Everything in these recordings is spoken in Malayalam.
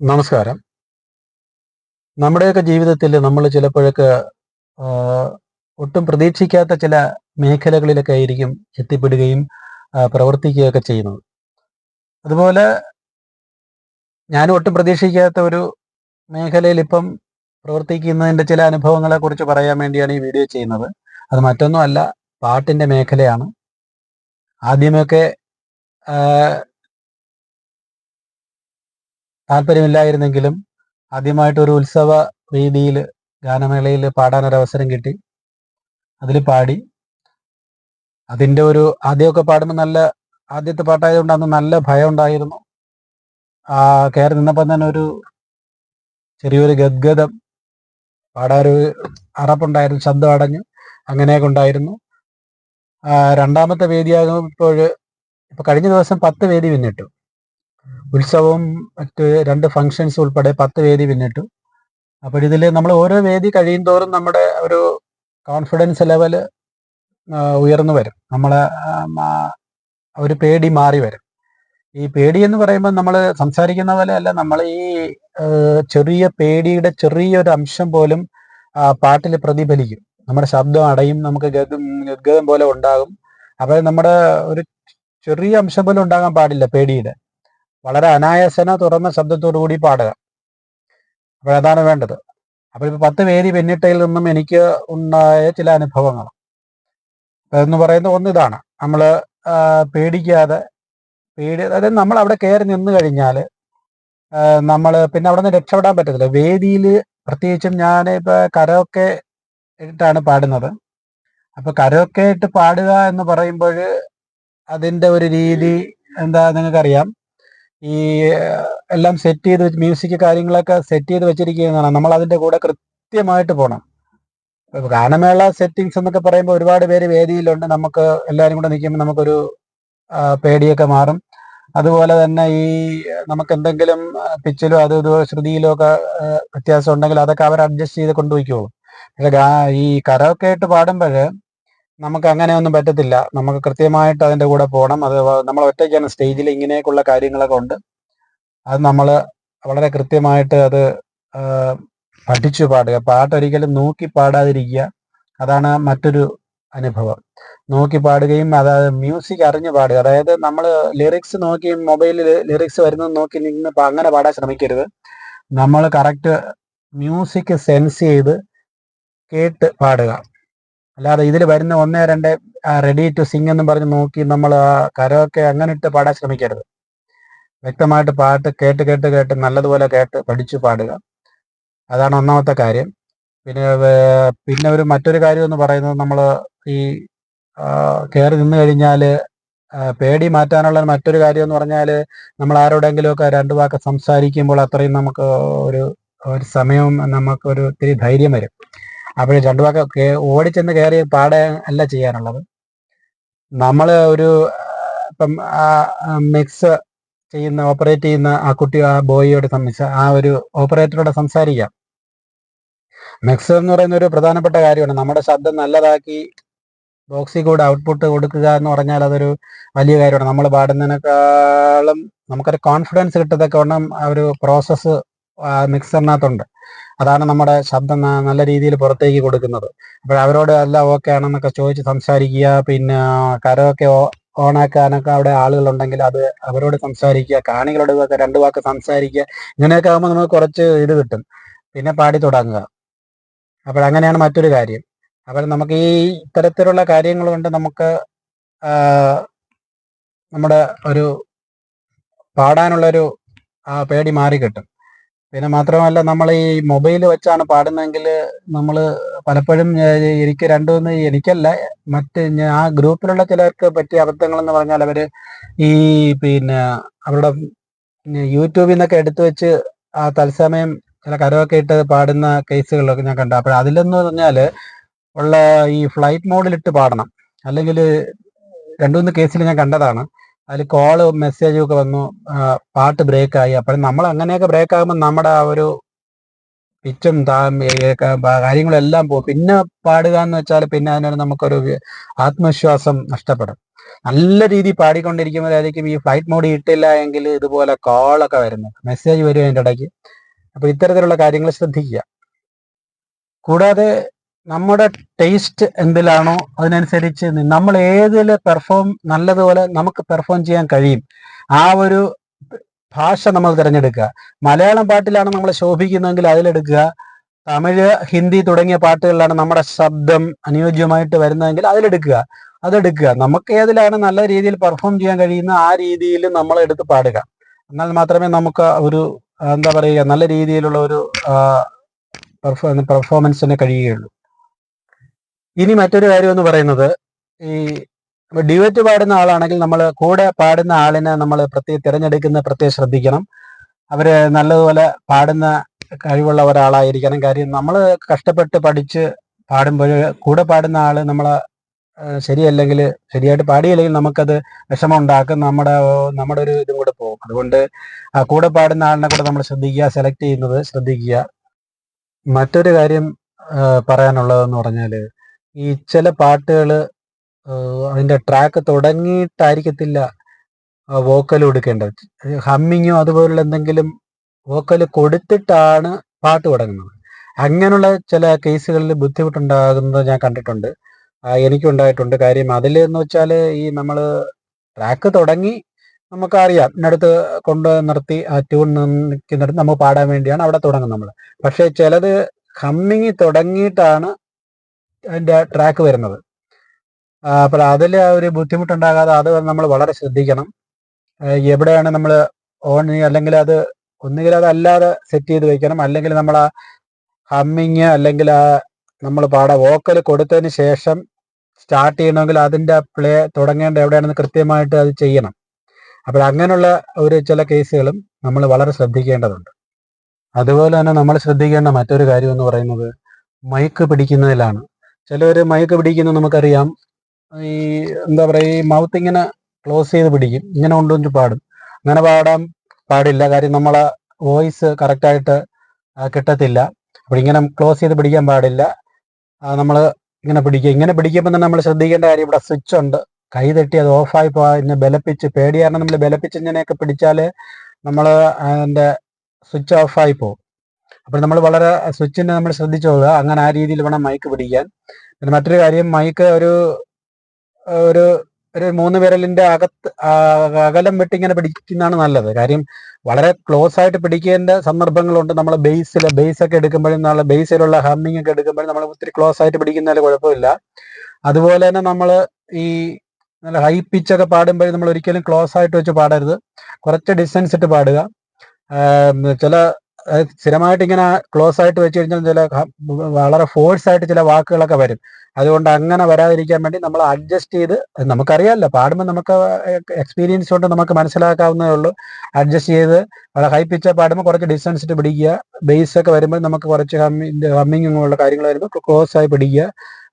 നമസ്കാരം. നമ്മുടെയൊക്കെ ജീവിതത്തിൽ നമ്മൾ ചിലപ്പോഴൊക്കെ ഒട്ടും പ്രതീക്ഷിക്കാത്ത ചില മേഖലകളിലൊക്കെ ആയിരിക്കും എത്തിപ്പെടുകയും പ്രവർത്തിക്കുകയൊക്കെ ചെയ്യുന്നത്. അതുപോലെ ഞാനും ഒട്ടും പ്രതീക്ഷിക്കാത്ത ഒരു മേഖലയിൽ ഇപ്പം പ്രവർത്തിക്കുന്നതിന്റെ ചില അനുഭവങ്ങളെ കുറിച്ച് പറയാൻ വേണ്ടിയാണ് ഈ വീഡിയോ ചെയ്യുന്നത്. അത് മറ്റൊന്നുമല്ല പാട്ടിന്റെ മേഖലയാണ്. ആദ്യമൊക്കെ താല്പര്യമില്ലായിരുന്നെങ്കിലും ആദ്യമായിട്ട് ഒരു ഉത്സവ രീതിയിൽ ഗാനമേളയിൽ പാടാനൊരു അവസരം കിട്ടി. അതിൽ പാടി. അതിന്റെ ഒരു ആദ്യമൊക്കെ പാടുമ്പോൾ നല്ല ആദ്യത്തെ പാട്ടായതുകൊണ്ട് അന്ന് നല്ല ഭയം ഉണ്ടായിരുന്നു ആ കയറി നിന്നപ്പം തന്നെ ഒരു ചെറിയൊരു ഗദ്ഗതം പാടാനൊരു അറപ്പുണ്ടായിരുന്നു ശബ്ദം അടഞ്ഞു അങ്ങനെയൊക്കെ ഉണ്ടായിരുന്നു. രണ്ടാമത്തെ വേദിയാകുമ്പോൾ ഇപ്പൊ കഴിഞ്ഞ ദിവസം പത്ത് വേദി പിന്നിട്ടു. ഉത്സവവും മറ്റ് രണ്ട് ഫങ്ഷൻസ് ഉൾപ്പെടെ പത്ത് വേദി പിന്നിട്ടു. അപ്പോൾ ഇതിൽ നമ്മൾ ഓരോ വേദി കഴിയും തോറും നമ്മുടെ ഒരു കോൺഫിഡൻസ് ലെവൽ ഉയർന്നു വരും. നമ്മളെ ഒരു പേടി മാറി വരും. ഈ പേടി എന്ന് പറയുമ്പോൾ നമ്മൾ സംസാരിക്കുന്ന പോലെ അല്ല നമ്മൾ ഈ ചെറിയ പേടിയുടെ ചെറിയൊരു അംശം പോലും പാട്ടിൽ പ്രതിഫലിക്കും. നമ്മുടെ ശബ്ദം അടയും നമുക്ക് ഗദ്ഗ- ഗദ്ഗതം പോലെ ഉണ്ടാകും. അപ്പോൾ നമ്മുടെ ഒരു ചെറിയ അംശം പോലും ഉണ്ടാകാൻ പാടില്ല പേടിയുടെ. വളരെ അനായാസന തുറന്ന ശബ്ദത്തോടു കൂടി പാടുക. അപ്പോൾ അതാണ് വേണ്ടത്. അപ്പോൾ ഇപ്പൊ പത്ത് വേദി പിന്നിട്ടയിൽ നിന്നും എനിക്ക് ഉണ്ടായ ചില അനുഭവങ്ങൾ. എന്ന് പറയുന്നത് ഒന്ന് ഇതാണ്. നമ്മൾ പേടിക്കാതെ പേടി അതായത് നമ്മൾ അവിടെ കയറി നിന്ന് കഴിഞ്ഞാൽ നമ്മൾ പിന്നെ അവിടെ നിന്ന് രക്ഷപ്പെടാൻ പറ്റത്തില്ല. വേദിയിൽ പ്രത്യേകിച്ചും ഞാൻ ഇപ്പൊ കരമൊക്കെ ഇട്ടാണ് പാടുന്നത്. അപ്പോൾ കരമൊക്കെ ഇട്ട് പാടുക എന്ന് പറയുമ്പോൾ അതിന്റെ ഒരു രീതി എന്താ നിങ്ങൾക്കറിയാം? ഈ എല്ലാം സെറ്റ് ചെയ്ത് വെച്ച് മ്യൂസിക് കാര്യങ്ങളൊക്കെ സെറ്റ് ചെയ്ത് വെച്ചിരിക്കുന്നതാണ്. നമ്മൾ അതിന്റെ കൂടെ കൃത്യമായിട്ട് പോകണം ഗാനമേള സെറ്റിങ്സ് എന്നൊക്കെ പറയുമ്പോൾ ഒരുപാട് പേര് വേദിയിലുണ്ട്. നമുക്ക് എല്ലാവരും കൂടെ നിൽക്കുമ്പോൾ നമുക്കൊരു പേടിയൊക്കെ മാറും. അതുപോലെ തന്നെ ഈ നമുക്ക് എന്തെങ്കിലും പിച്ചിലോ അത് ഇതോ ശ്രുതിയിലോ ഒക്കെ വ്യത്യാസം ഉണ്ടെങ്കിൽ അതൊക്കെ അവർ അഡ്ജസ്റ്റ് ചെയ്ത് കൊണ്ടുപോയിക്കോളും പക്ഷെ ഈ കരോക്കെ ആയിട്ട് പാടുമ്പോൾ നമുക്ക് അങ്ങനെയൊന്നും പറ്റത്തില്ല. നമുക്ക് കൃത്യമായിട്ട് അതിന്റെ കൂടെ പോകണം അത് നമ്മൾ ഒറ്റയ്ക്കാണ് സ്റ്റേജിൽ ഇങ്ങനെയൊക്കെയുള്ള കാര്യങ്ങളൊക്കെ ഉണ്ട്. അത് നമ്മൾ വളരെ കൃത്യമായിട്ട് അത് പഠിച്ചു പാടുക. പാട്ടൊരിക്കലും നോക്കി പാടാതിരിക്കുക. അതാണ് മറ്റൊരു അനുഭവം. നോക്കി പാടുകയും അതായത് മ്യൂസിക് അറിഞ്ഞു പാടുക. അതായത് നമ്മൾ ലിറിക്സ് നോക്കി മൊബൈലിൽ ലിറിക്സ് വരുന്നത് നോക്കി നിന്ന് അങ്ങനെ പാടാൻ ശ്രമിക്കരുത്. നമ്മൾ കറക്റ്റ് മ്യൂസിക് സെൻസ് ചെയ്ത് കേട്ട് പാടുക. അല്ലാതെ ഇതിൽ വരുന്ന ഒന്നേ രണ്ട് റെഡി ടു സിംഗ് എന്ന് പറഞ്ഞ് നോക്കി നമ്മൾ കരമൊക്കെ അങ്ങനെ ഇട്ട് പാടാൻ ശ്രമിക്കരുത്. വ്യക്തമായിട്ട് പാട്ട് കേട്ട് കേട്ട് കേട്ട് നല്ലതുപോലെ കേട്ട് പഠിച്ചു പാടുക. അതാണ് ഒന്നാമത്തെ കാര്യം. പിന്നെ പിന്നെ ഒരു മറ്റൊരു കാര്യം എന്ന് പറയുന്നത് നമ്മൾ ഈ കയറി നിന്ന് കഴിഞ്ഞാൽ പേടി മാറ്റാനുള്ള മറ്റൊരു കാര്യം എന്ന് പറഞ്ഞാൽ നമ്മൾ ആരോടെങ്കിലുമൊക്കെ രണ്ടു വാക്ക് സംസാരിക്കുമ്പോൾ അത്രയും നമുക്ക് ഒരു ഒരു സമയവും നമുക്ക് ഒരു ഒത്തിരി ധൈര്യം വരും. അപ്പോൾ രണ്ടു വാക്ക് ഓടിച്ചെന്ന് കയറി പാടെ അല്ല ചെയ്യാനുള്ളത്. നമ്മൾ ഒരു ആ, ഇപ്പം മിക്സ് ചെയ്യുന്ന ഓപ്പറേറ്റ് ചെയ്യുന്ന ആ കുട്ടി ആ ബോയിയോട് സംബന്ധിച്ച് ആ ഒരു ഓപ്പറേറ്ററോട് സംസാരിക്കാം. മിക്സ് എന്ന് പറയുന്ന ഒരു പ്രധാനപ്പെട്ട കാര്യമാണ്. നമ്മുടെ ശബ്ദം നല്ലതാക്കി ബോക്സിൽ കൂടെ ഔട്ട്പുട്ട് കൊടുക്കുക എന്ന് പറഞ്ഞാൽ അതൊരു വലിയ കാര്യമാണ്. നമ്മൾ പാടുന്നതിനേക്കാളും നമുക്കൊരു കോൺഫിഡൻസ് കിട്ടത്തക്കവണ്ണം ആ ഒരു പ്രോസസ്സ് മിക്സറിനകത്തുണ്ട് അതാണ് നമ്മുടെ ശബ്ദം നല്ല രീതിയിൽ പുറത്തേക്ക് കൊടുക്കുന്നത്. അപ്പോൾ അവരോട് എല്ലാം ഓക്കെ ആണെന്നൊക്കെ ചോദിച്ച് സംസാരിക്കുക പിന്നെ കരമൊക്കെ ഓണാക്കാനൊക്കെ അവിടെ ആളുകളുണ്ടെങ്കിൽ അത് അവരോട് സംസാരിക്കുക കാണികളോട് ഒക്കെ രണ്ട് വാക്ക് സംസാരിക്കുക ഇങ്ങനെയൊക്കെ ആകുമ്പോൾ നമുക്ക് കുറച്ച് ഇത് കിട്ടും. പിന്നെ പാടി തുടങ്ങുക. അപ്പോൾ അങ്ങനെയാണ് മറ്റൊരു കാര്യം. അപ്പോൾ നമുക്ക് ഈ ഇത്തരത്തിലുള്ള കാര്യങ്ങൾ കൊണ്ട് നമുക്ക് നമ്മുടെ ഒരു പാടാനുള്ളൊരു പേടി മാറി കിട്ടും. പിന്നെ മാത്രമല്ല നമ്മൾ ഈ മൊബൈൽ വെച്ചാണ് പാടുന്നതെങ്കിൽ നമ്മൾ പലപ്പോഴും എനിക്ക് രണ്ടുമൂന്ന് എനിക്കല്ല മറ്റ് ആ ഗ്രൂപ്പിലുള്ള ചിലർക്ക് പറ്റിയ അബദ്ധങ്ങൾ എന്ന് പറഞ്ഞാൽ അവർ ഈ പിന്നെ അവരുടെ യൂട്യൂബിൽ നിന്നൊക്കെ എടുത്തു വെച്ച് ആ തത്സമയം ചില കരമൊക്കെ ഇട്ട് പാടുന്ന കേസുകളൊക്കെ ഞാൻ കണ്ടു. അപ്പോൾ അതിലെന്ന് പറഞ്ഞാൽ ഉള്ള ഈ ഫ്ലൈറ്റ് മോഡിലിട്ട് പാടണം. അല്ലെങ്കിൽ രണ്ടു മൂന്ന് കേസിൽ ഞാൻ കണ്ടതാണ്. അതിൽ കോൾ മെസ്സേജും ഒക്കെ വന്നു. പാട്ട് ബ്രേക്ക് ആയി. അപ്പോൾ നമ്മൾ അങ്ങനെയൊക്കെ ബ്രേക്ക് ആകുമ്പോൾ നമ്മുടെ ആ ഒരു പിച്ചും കാര്യങ്ങളെല്ലാം പോകും പിന്നെ പാടുക എന്ന് വെച്ചാൽ പിന്നെ അതിനൊരു നമുക്കൊരു ആത്മവിശ്വാസം നഷ്ടപ്പെടും. നല്ല രീതിയിൽ പാടിക്കൊണ്ടിരിക്കുമ്പോഴായിരിക്കും ഈ ഫ്ലൈറ്റ് മോഡ് ഇട്ടില്ല എങ്കിൽ ഇതുപോലെ കോളൊക്കെ വരുന്നു മെസ്സേജ് വരും അതിന്റെ ഇടയ്ക്ക്. അപ്പൊ ഇത്തരത്തിലുള്ള കാര്യങ്ങൾ ശ്രദ്ധിക്കുക. കൂടാതെ നമ്മുടെ ടേസ്റ്റ് എന്തിലാണോ അതിനനുസരിച്ച് നമ്മൾ ഏതിൽ പെർഫോം നല്ലതുപോലെ നമുക്ക് പെർഫോം ചെയ്യാൻ കഴിയും. ആ ഒരു ഭാഷ നമ്മൾ തിരഞ്ഞെടുക്കുക. മലയാളം പാട്ടിലാണ് നമ്മൾ ശോഭിക്കുന്നതെങ്കിൽ അതിലെടുക്കുക. തമിഴ് ഹിന്ദി തുടങ്ങിയ പാട്ടുകളിലാണ് നമ്മുടെ ശബ്ദം അനുയോജ്യമായിട്ട് വരുന്നതെങ്കിൽ അതിലെടുക്കുക. അതെടുക്കുക. നമുക്ക് ഏതിലാണ് നല്ല രീതിയിൽ പെർഫോം ചെയ്യാൻ കഴിയുന്ന ആ രീതിയിൽ നമ്മൾ എടുത്ത് പാടുക. എന്നാൽ മാത്രമേ നമുക്ക് ഒരു എന്താ പറയുക നല്ല രീതിയിലുള്ള ഒരു പെർഫോമൻസിന് കഴിയുകയുള്ളൂ. ഇനി മറ്റൊരു കാര്യം എന്ന് പറയുന്നത് ഈ ഡിവറ്റ് പാടുന്ന ആളാണെങ്കിൽ നമ്മൾ കൂടെ പാടുന്ന ആളിനെ നമ്മൾ പ്രത്യേക തിരഞ്ഞെടുക്കുന്ന പ്രത്യേകം ശ്രദ്ധിക്കണം. അവർ നല്ലതുപോലെ പാടുന്ന കഴിവുള്ള ഒരാളായിരിക്കണം. കാര്യം നമ്മൾ കഷ്ടപ്പെട്ട് പഠിച്ച് പാടുമ്പോൾ കൂടെ പാടുന്ന ആൾ നമ്മൾ ശരിയല്ലെങ്കിൽ ശരിയായിട്ട് പാടിയില്ലെങ്കിൽ നമുക്കത് വിഷമം ഉണ്ടാക്കും നമ്മുടെ നമ്മുടെ ഒരു ഇതും കൂടെ പോകും. അതുകൊണ്ട് കൂടെ പാടുന്ന ആളിനെ കൂടെ നമ്മൾ ശ്രദ്ധിക്കുക സെലക്ട് ചെയ്യുന്നത് ശ്രദ്ധിക്കുക. മറ്റൊരു കാര്യം പറയാനുള്ളതെന്ന് പറഞ്ഞാൽ ഈ ചില പാട്ടുകൾ അതിന്റെ ട്രാക്ക് തുടങ്ങിയിട്ടായിരിക്കത്തില്ല വോക്കൽ കൊടുക്കേണ്ടത് ഹമ്മിങ്ങോ അതുപോലുള്ള എന്തെങ്കിലും വോക്കൽ കൊടുത്തിട്ടാണ് പാട്ട് തുടങ്ങുന്നത്. അങ്ങനെയുള്ള ചില കേസുകളിൽ ബുദ്ധിമുട്ടുണ്ടാകുന്നത് ഞാൻ കണ്ടിട്ടുണ്ട്. എനിക്കുണ്ടായിട്ടുണ്ട് കാര്യം അതിൽ എന്ന് വെച്ചാൽ ഈ നമ്മൾ ട്രാക്ക് തുടങ്ങി നമുക്കറിയാം. ഇന്നടുത്ത് കൊണ്ട് നിർത്തി ആ ട്യൂൺ നിൽക്കുന്നിടത്ത് നമുക്ക് പാടാൻ വേണ്ടിയാണ് അവിടെ തുടങ്ങുന്നത് നമ്മൾ പക്ഷേ ചിലത് ഹമ്മിങ് തുടങ്ങിയിട്ടാണ് അതിന്റെ ട്രാക്ക് വരുന്നത്. അപ്പോൾ അതിൽ ഒരു ബുദ്ധിമുട്ടുണ്ടാകാതെ അത് നമ്മൾ വളരെ ശ്രദ്ധിക്കണം. എവിടെയാണ് നമ്മൾ ഓൺ അല്ലെങ്കിൽ അത് ഒന്നുകിൽ അത് അല്ലാതെ സെറ്റ് ചെയ്ത് വെക്കണം. അല്ലെങ്കിൽ നമ്മൾ ആ ഹമ്മിങ് അല്ലെങ്കിൽ ആ നമ്മൾ പാടാ വോക്കൽ കൊടുത്തതിന് ശേഷം സ്റ്റാർട്ട് ചെയ്യണമെങ്കിൽ അതിന്റെ പ്ലേ തുടങ്ങേണ്ട എവിടെയാണെന്ന് കൃത്യമായിട്ട് അത് ചെയ്യണം. അപ്പോൾ അങ്ങനെയുള്ള ഒരു ചില കേസുകളും നമ്മൾ വളരെ ശ്രദ്ധിക്കേണ്ടതുണ്ട്. അതുപോലെ തന്നെ നമ്മൾ ശ്രദ്ധിക്കേണ്ട മറ്റൊരു കാര്യം എന്ന് പറയുന്നത് മൈക്ക് പിടിക്കുന്നതിലാണ്. ചിലർ മൈക്ക് പിടിക്കുന്ന നമുക്കറിയാം. ഈ എന്താ പറയുക ഈ മൗത്ത് ഇങ്ങനെ ക്ലോസ് ചെയ്ത് പിടിക്കും. ഇങ്ങനെ കൊണ്ടുവന്ന് പാടും. അങ്ങനെ പാടാൻ പാടില്ല. കാര്യം നമ്മളെ വോയിസ് കറക്റ്റായിട്ട് കിട്ടത്തില്ല. അപ്പോൾ ഇങ്ങനെ ക്ലോസ് ചെയ്ത് പിടിക്കാൻ പാടില്ല. നമ്മൾ ഇങ്ങനെ പിടിക്കുക ഇങ്ങനെ പിടിക്കുമ്പോൾ തന്നെ നമ്മൾ ശ്രദ്ധിക്കേണ്ട കാര്യം ഇവിടെ സ്വിച്ച് ഉണ്ട്. കൈ തട്ടി അത് ഓഫായി പോകാൻ ബലപ്പിച്ച് പേടിയാണ് നമ്മൾ ബലപ്പിച്ച് ഇങ്ങനെയൊക്കെ പിടിച്ചാൽ നമ്മൾ അതിന്റെ സ്വിച്ച് ഓഫായി പോകും അപ്പോൾ നമ്മൾ വളരെ സ്വിച്ചിനെ നമ്മൾ ശ്രദ്ധിച്ചു പോകുക അങ്ങനെ ആ രീതിയിൽ വേണം മൈക്ക് പിടിക്കാൻ. പിന്നെ മറ്റൊരു കാര്യം മൈക്ക് ഒരു ഒരു ഒരു മൂന്ന് വിരലിന്റെ അകത്ത് അകലം വിട്ട് ഇങ്ങനെ പിടിക്കുന്നതാണ് നല്ലത്. കാര്യം വളരെ ക്ലോസ് ആയിട്ട് പിടിക്കേണ്ട സന്ദർഭങ്ങളുണ്ട്. നമ്മൾ ബേസിൽ ബേസ് ഒക്കെ എടുക്കുമ്പോഴും നല്ല ബേസിലുള്ള ഹമ്മിങ് ഒക്കെ എടുക്കുമ്പോഴും നമ്മൾ ഒത്തിരി ക്ലോസ് ആയിട്ട് പിടിക്കുന്നതിൽ കുഴപ്പമില്ല. അതുപോലെ തന്നെ നമ്മൾ ഈ നല്ല ഹൈ പിച്ചൊക്കെ പാടുമ്പോൾ നമ്മൾ ഒരിക്കലും ക്ലോസ് ആയിട്ട് വെച്ച് പാടരുത്. കുറച്ച് ഡിസ്റ്റൻസ് ഇട്ട് പാടുക. ചില സ്ഥിരമായിട്ട് ഇങ്ങനെ ക്ലോസ് ആയിട്ട് വെച്ച് കഴിഞ്ഞാൽ ചില വളരെ ഫോഴ്സ് ആയിട്ട് ചില വാക്കുകളൊക്കെ വരും. അതുകൊണ്ട് അങ്ങനെ വരാതിരിക്കാൻ വേണ്ടി നമ്മൾ അഡ്ജസ്റ്റ് ചെയ്ത് നമുക്കറിയാമല്ലോ പാടുമ്പോൾ നമുക്ക് എക്സ്പീരിയൻസ് കൊണ്ട് നമുക്ക് മനസ്സിലാക്കാവുന്നതേ ഉള്ളൂ. അഡ്ജസ്റ്റ് ചെയ്ത് വളരെ ഹൈ പിച്ച പാടുമ്പോൾ കുറച്ച് ഡിസ്റ്റൻസ് ഇട്ട് പിടിക്കുക. ബേസ് ഒക്കെ വരുമ്പോൾ നമുക്ക് കുറച്ച് ഹമ്മിങ് ഹമ്മിങ്ങുള്ള കാര്യങ്ങൾ വരുമ്പോൾ ക്ലോസ് ആയി പിടിക്കുക.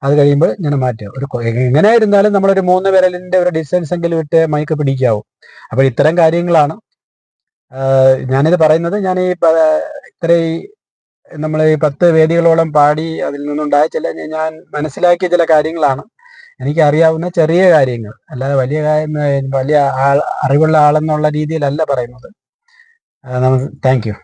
അത് കഴിയുമ്പോൾ ഇങ്ങനെ മാറ്റുക. ഒരു എങ്ങനെ ഇരുന്നാലും നമ്മളൊരു മൂന്ന് വിരലിന്റെ ഒരു ഡിസ്റ്റൻസ് എങ്കിലും വിട്ട് മൈക്ക് പിടിക്കാവും. അപ്പോൾ ഇത്തരം കാര്യങ്ങളാണ് ഞാനിത് പറയുന്നത് ഞാൻ ഈ ഇത്രയും ഇത്ര നമ്മൾ ഈ പത്ത് വേദികളോളം പാടി അതിൽ നിന്നുണ്ടായ ചില ഞാൻ മനസ്സിലാക്കിയ ചില കാര്യങ്ങളാണ്. എനിക്ക് അറിയാവുന്ന ചെറിയ കാര്യങ്ങൾ. അല്ലാതെ വലിയ വലിയ ആൾ അറിവുള്ള ആളെന്നുള്ള രീതിയിലല്ല പറയുന്നത്. Thank you.